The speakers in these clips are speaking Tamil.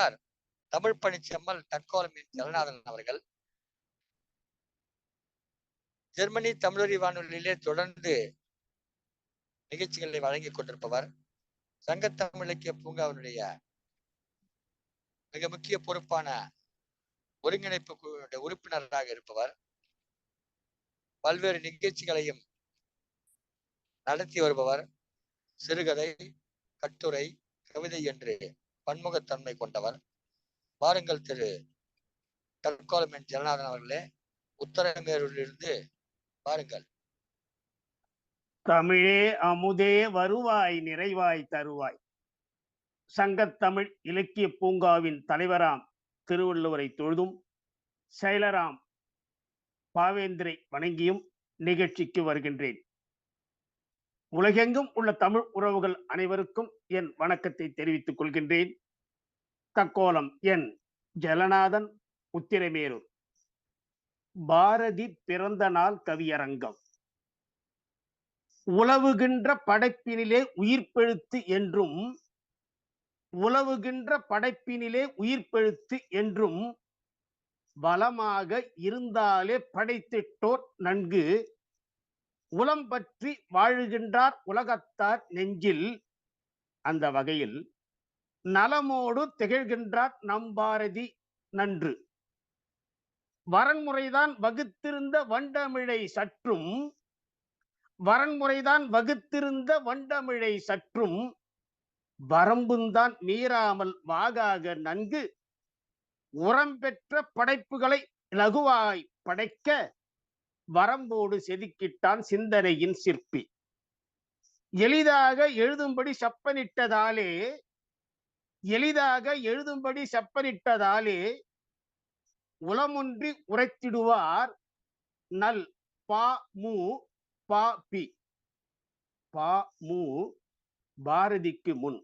எழுதியுள்ளார் தமிழ் பணிச்செம்மல் தற்கோலமின் ஜெகநாதன் அவர்கள். ஜெர்மனி தமிழறி வானொலியிலே தொடர்ந்து நிகழ்ச்சிகளை வழங்கி கொண்டிருப்பவர். சங்க தமிழக்கிய பூங்காவினுடைய மிக முக்கிய பொறுப்பான ஒருங்கிணைப்பு குழுவினுடைய உறுப்பினராக இருப்பவர். பல்வேறு நிகழ்ச்சிகளையும் நடத்தி வருபவர். சிறுகதை கட்டுரை கவிதை என்று பன்முகத்தன்மை கொண்டவர். வாருங்கள் திரு தற்கோலமென் ஜனநாதன் அவர்களே உத்தரமேரூரிலிருந்து வாருங்கள். தமிழே அமுதே வருவாய் நிறைவாய் தருவாய். சங்கத்தமிழ் இலக்கிய பூங்காவின் தலைவராம் திருவள்ளுவரை தொழுதும் செயலராம் பாவேந்திரை வணங்கியும் நிகழ்ச்சிக்கு வருகின்றேன். உலகெங்கும் உள்ள தமிழ் உறவுகள் அனைவருக்கும் என் வணக்கத்தை தெரிவித்துக் கொள்கின்றேன். தக்கோலம் என் ஜலநாதன் உத்திரமேரூர். பாரதி பிறந்த நாள் கவியரங்கம். உலவுகின்ற படைப்பினிலே உயிர்ப்பெழுத்து என்றும் உலவுகின்ற படைப்பினிலே உயிர்ப்பெழுத்து என்றும் பலமாக இருந்தாலே படைத்திட்டோர் நன்கு உளம் பற்றி வாழுகின்றார் உலகத்தார் நெஞ்சில். அந்த வகையில் நலமோடு திகழ்கின்றார் நம்பாரதி நன்று. வரன்முறைதான் வகுத்திருந்த வண்டமிழை சற்றும். வரன்முறைதான் வகுத்திருந்த வண்டமிழை சற்றும். வரம்புந்தான் மீறாமல் வாகாக நன்கு. உரம் பெற்ற படைப்புகளை லகுவாய் படைக்க வரம்போடு செதுக்கிட்டான் சிந்தனையின் சிற்பி. எளிதாக எழுதும்படி செப்பனிட்டதாலே எளிதாக எழுதும்படி செப்பனிட்டதாலே உளமொன்றி உரைத்திடுவார் நல் பா மு பா பி. பா மு பாரதிக்கு முன்.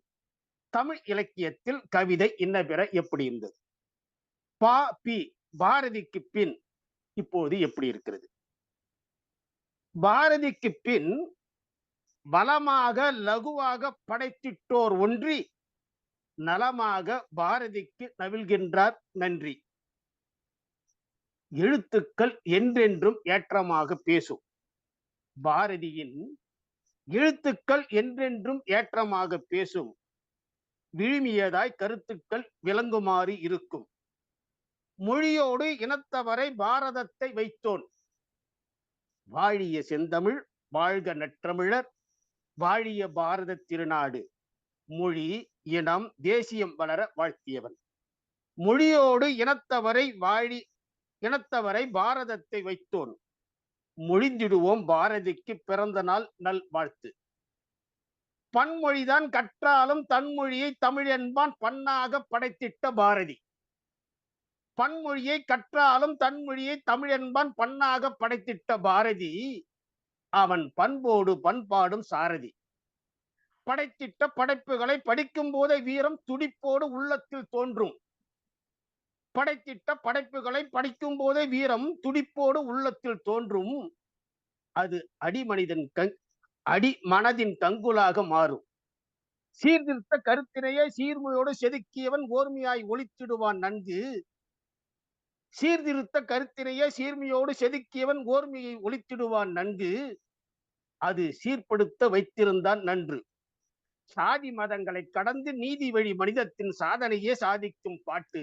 தமிழ் இலக்கியத்தில் கவிதை இன்ன பிற எப்படி இருந்தது? பா பி பாரதிக்கு பின் இப்போது எப்படி இருக்கிறது? பாரதிக்கு பின் பலமாக லகுவாக படைத்திட்டோர் ஒன்றி நலமாக பாரதிக்கு நவிழ்கின்றார் நன்றி. எழுத்துக்கள் என்றென்றும் ஏற்றமாக பேசும். பாரதியின் எழுத்துக்கள் என்றென்றும் ஏற்றமாக பேசும். விழுமியதாய் கருத்துக்கள் விளங்குமாறு இருக்கும். மொழியோடு இனத்தவரை பாரதத்தை வைத்தோன். வாழிய செந்தமிழ் வாழ்க நற்றமிழர் வாழிய பாரத திருநாடு. மொழி இனம் தேசியம் வளர வாழ்த்தியவன். மொழியோடு இனத்தவரை வாழி இனத்தவரை பாரதத்தை வைத்தோன். மொழிந்திடுவோம் பாரதிக்கு பிறந்த நாள் நல் வாழ்த்து பன்மொழிதான் கற்றாலும் தன்மொழியை தமிழ் என்பான் பண்ணாக படைத்திட்ட பாரதி. பன்மொழியை கற்றாலும் தன்மொழியை தமிழென்பான் பண்ணாக படைத்திட்ட பாரதி அவன் பண்போடு பண்பாடும் சாரதி. படைத்திட்ட படைப்புகளை படிக்கும் போதே வீரம் துடிப்போடு உள்ளத்தில் தோன்றும். படைத்திட்ட படைப்புகளை படிக்கும் போதே வீரம் துடிப்போடு உள்ளத்தில் தோன்றும். அது அடிமனிதன் கங் அடி மனதின் கங்குலாக மாறும். சீர்திருத்த கருத்தினையே சீர்மையோடு செதுக்கியவன் ஓர்மையாய் ஒளித்திடுவான் நன்கு. சீர்திருத்த கருத்தினையே சீர்மையோடு செதுக்கியவன் ஓர்மையை ஒழித்திடுவான் நன்கு. அது சீர்படுத்த வைத்திருந்தான் நன்று. சாதி மதங்களை கடந்து நீதி வழி மனிதத்தின் சாதனையே சாதிக்கும் பாட்டு.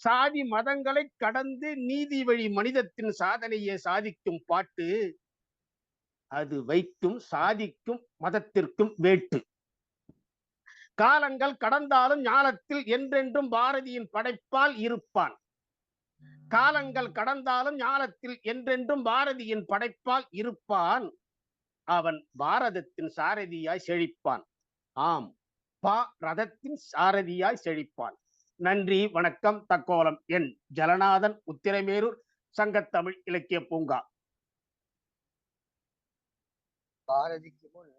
சாதி மதங்களை கடந்து நீதி வழி மனிதத்தின் சாதனையே சாதிக்கும் பாட்டு. அது வைக்கும் சாதிக்கும் மதத்திற்கும் வேட்டு. காலங்கள் கடந்தாலும் ஞானத்தில் என்றென்றும் பாரதியின் படைப்பால் இருப்பான். காலங்கள் கடந்தாலும் ஞானத்தில் என்றென்றும் பாரதியின் படைப்பால் இருப்பான். அவன் பாரதத்தின் சாரதியாய் செழிப்பான். ஆம் பா ரதத்தின் சாரதியாய் செழிப்பான். நன்றி வணக்கம் தக்கோலம். என் ஜலநாதன் உத்திரமேரூர் சங்கத்தமிழ் இலக்கிய பூங்கா. பாரதிக்கு முன்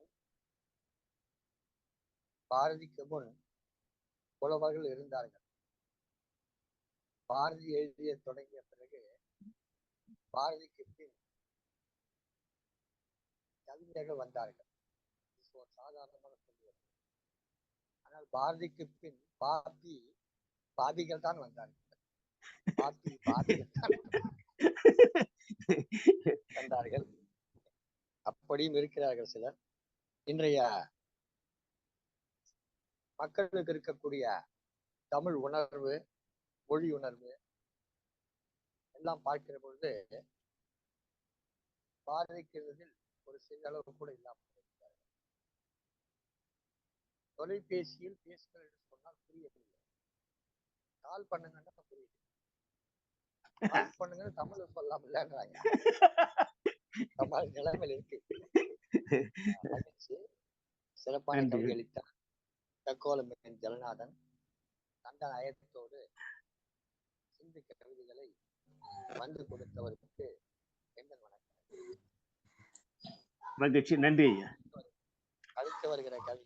பாரதிக்கு முன் புலவர்கள் இருந்தார்கள். பாரதி எழுதிய தொடங்கிய பிறகு பாரதிக்கு பின் கவிஞர்கள் வந்தார்கள்? இது ஒரு சாதாரணமான சொல்லுவது ஆனால் பாரதிக்கு பின் பாபி பாதிகள் தான் வந்தார்கள். பாத்தி பாதிகள் தான் வந்தார்கள். அப்படியும் இருக்கிறார்கள் சிலர். இன்றைய மக்களுக்கு இருக்கக்கூடிய தமிழ் உணர்வு மொழி உணர்வு எல்லாம் பார்க்கிற பொழுது பாதிக்கிறதில் ஒரு அளவு கூட இல்லாமல். தொலைபேசியில் பேசுங்கள் என்று சொன்னால் புரியவில்லை. கால் பண்ணுங்கன்னா புரியுது. கால் பண்ணுங்க தமிழ்ல சொல்லாம இல்லைன்றாங்க நம்ம நிலைமையில் இருக்கு. சிறப்பான அளித்தார் தக்கோலம் ஜெகநாதன் தந்த நயத்தோடு சிந்திக்க கவிதைகளை வந்து கொடுத்தவருக்கு எங்கள் வணக்கம். மகிழ்ச்சி. நன்றி அடுத்து வருகிற கவி